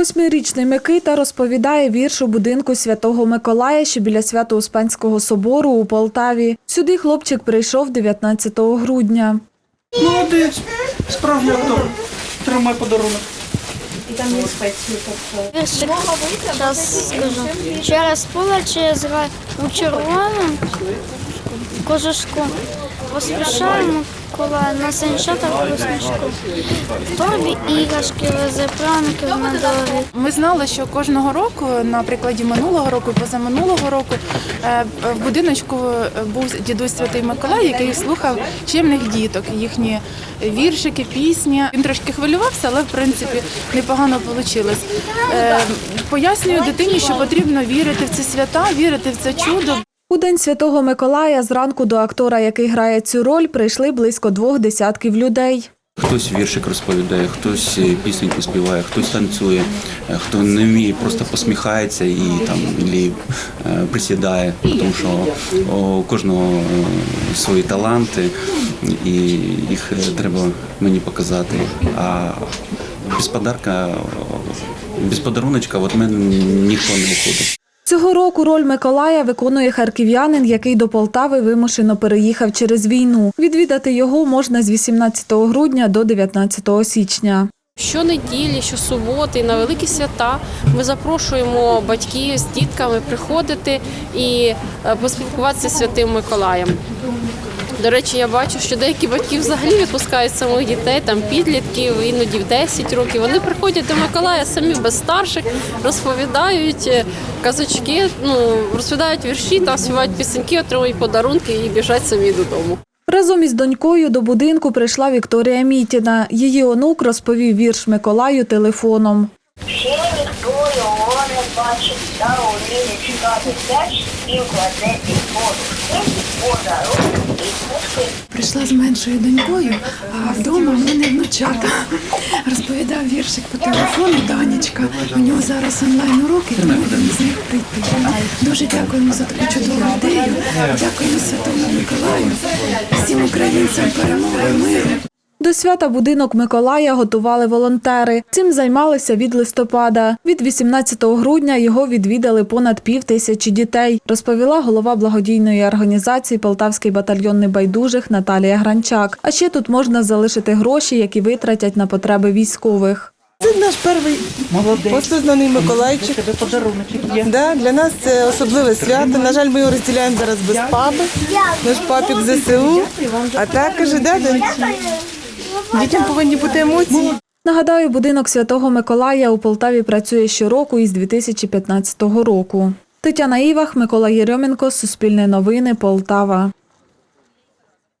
Восьмирічний Микита розповідає вірш у будинку Святого Миколая, що біля Свято-Успенського собору у Полтаві. Сюди хлопчик прийшов 19 грудня. Молодець, справжній актор. Тримай подарунок. Віршик, зараз скажу. Через поле, через рай, у червоному кожушку. Поспішаємо кола на санчатах усмішку. В торбі іграшки везе пряники в. Ми знали, що кожного року, на прикладі минулого року, і позаминулого року, е, в будиночку був дідусь Святий Миколай, який слухав чимних діток, їхні віршики, пісні. Він трошки хвилювався, але в принципі непогано вийшло. Пояснюю дитині, що потрібно вірити в ці свята, вірити в це чудо. У день Святого Миколая зранку до актора, який грає цю роль, прийшли близько двох десятків людей. Хтось віршик розповідає, хтось е, пісеньку співає, хтось танцює, е, хто не вміє, просто посміхається і там і, е, присідає, тому що у кожного свої таланти, і їх треба мені показати. А без подарка, без подаруночка, от мене ніхто не виходить. Цього року роль Миколая виконує харків'янин, який до Полтави вимушено переїхав через війну. Відвідати його можна з 18 грудня до 19 січня. Щонеділі, щосуботи, на великі свята ми запрошуємо батьків з дітками приходити і е, поспілкуватися з святим Миколаєм. До речі, я бачу, що деякі батьки взагалі відпускають самих дітей, там підлітків, іноді в 10 років. Вони приходять до Миколая самі без старших, розповідають е, казочки, ну розповідають вірші, там співають пісеньки, отримують подарунки і біжать самі додому. Разом із донькою до будинку прийшла Вікторія Мітіна. Її онук розповів вірш Миколаю телефоном. Його не бачив, чекати п'ять і вкладе під книжки. Прийшла з меншою донькою, а вдома в мене внучата. Розповідав віршик по телефону Данечка. У нього зараз онлайн уроки, тому він не зміг прийти. Дуже дякуємо за таку чудову ідею. Дякуємо Святому Миколаю, всім українцям перемоги, миру. До свята будинок Миколая готували волонтери. Цим займалися від листопада. Від 18 грудня його відвідали понад пів тисячі дітей, розповіла голова благодійної організації Полтавський батальйон небайдужих Наталія Гранчак. А ще тут можна залишити гроші, які витратять на потреби військових. Це наш перший послизнаний Миколайчик. Да, для нас це особливе свято. На жаль, ми його розділяємо зараз без папи. Наш папік ЗСУ. А також да? Дітям повинні бути емоції. Нагадаю, будинок Святого Миколая у Полтаві працює щороку із 2015 року. Тетяна Івах, Микола Єрьоменко, Суспільне новини, Полтава.